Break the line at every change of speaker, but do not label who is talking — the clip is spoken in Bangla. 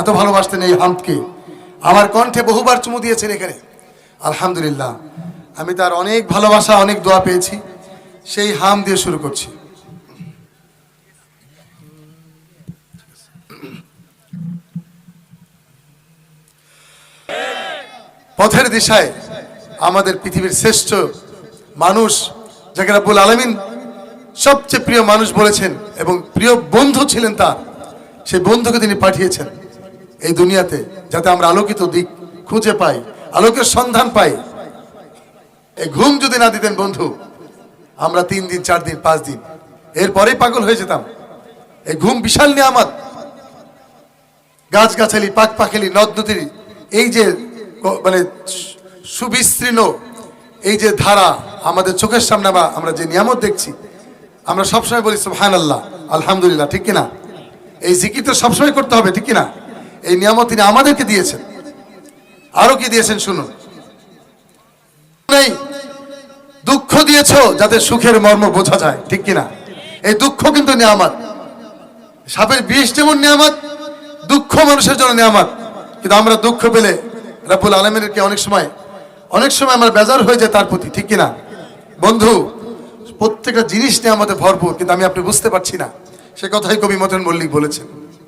এত ভালোবাসতেন এই হামদকে আমার কণ্ঠে বহুবার চুমু দিয়েছেন এখানে। আলহামদুলিল্লাহ। আমি তার অনেক ভালোবাসা, অনেক দোয়া পেয়েছি। সেই হাম দিয়ে শুরু করছি। পথের দিশায় আমাদের পৃথিবীর শ্রেষ্ঠ মানুষ যাকে রাব্বুল আলমিন সবচেয়ে প্রিয় মানুষ বলেছেন এবং প্রিয় বন্ধু ছিলেন তার, সেই বন্ধুকে তিনি পাঠিয়েছেন। এই দুনিয়াতে যাতে আমরা আলোকিত দিক খুঁজে পাই, আলোকের সন্ধান পাই। এই ঘুম যদি না দিতেন বন্ধু, আমরা তিন দিন, চার দিন, পাঁচ দিন, এরপরেই পাগল হয়ে যেতাম। এই ঘুম বিশাল নিয়ামত। গাছগাছালি পাক পাখালি নদ নদীর এই যে মানে সুবিস্তীর্ণ এই যে ধারা আমাদের চোখের সামনে বা আমরা যে নিয়ামত দেখছি, আমরা সবসময় বলি সুবহান আল্লাহ আলহামদুলিল্লাহ ঠিক কিনা? এই জিকির তো সবসময় করতে হবে, ঠিক কিনা? এই নিয়ামত তিনি আমাদেরকে দিয়েছেন। আরও কি দিয়েছেন শুনুন। নেই। দুঃখ দিয়েছ যাতে সুখের মর্ম বোঝা যায়, ঠিক কিনা? এই দুঃখ কিন্তু নিয়ামত। সাপের বিষ যেমন নিয়ামত, দুঃখ মানুষের জন্য নিয়ামত। কিন্তু আমরা দুঃখ পেলে রাবুল আলমেরকে অনেক সময় অনেক সময় আমার বেজার হয়ে যায় তার প্রতি, ঠিক কিনা? বন্ধু, প্রত্যেকটা জিনিস নিয়ে আমাদের ভরপুর, কিন্তু আমি আপনি বুঝতে পারছি না। সে কথাই কবি মতন মল্লিক বলেছেন।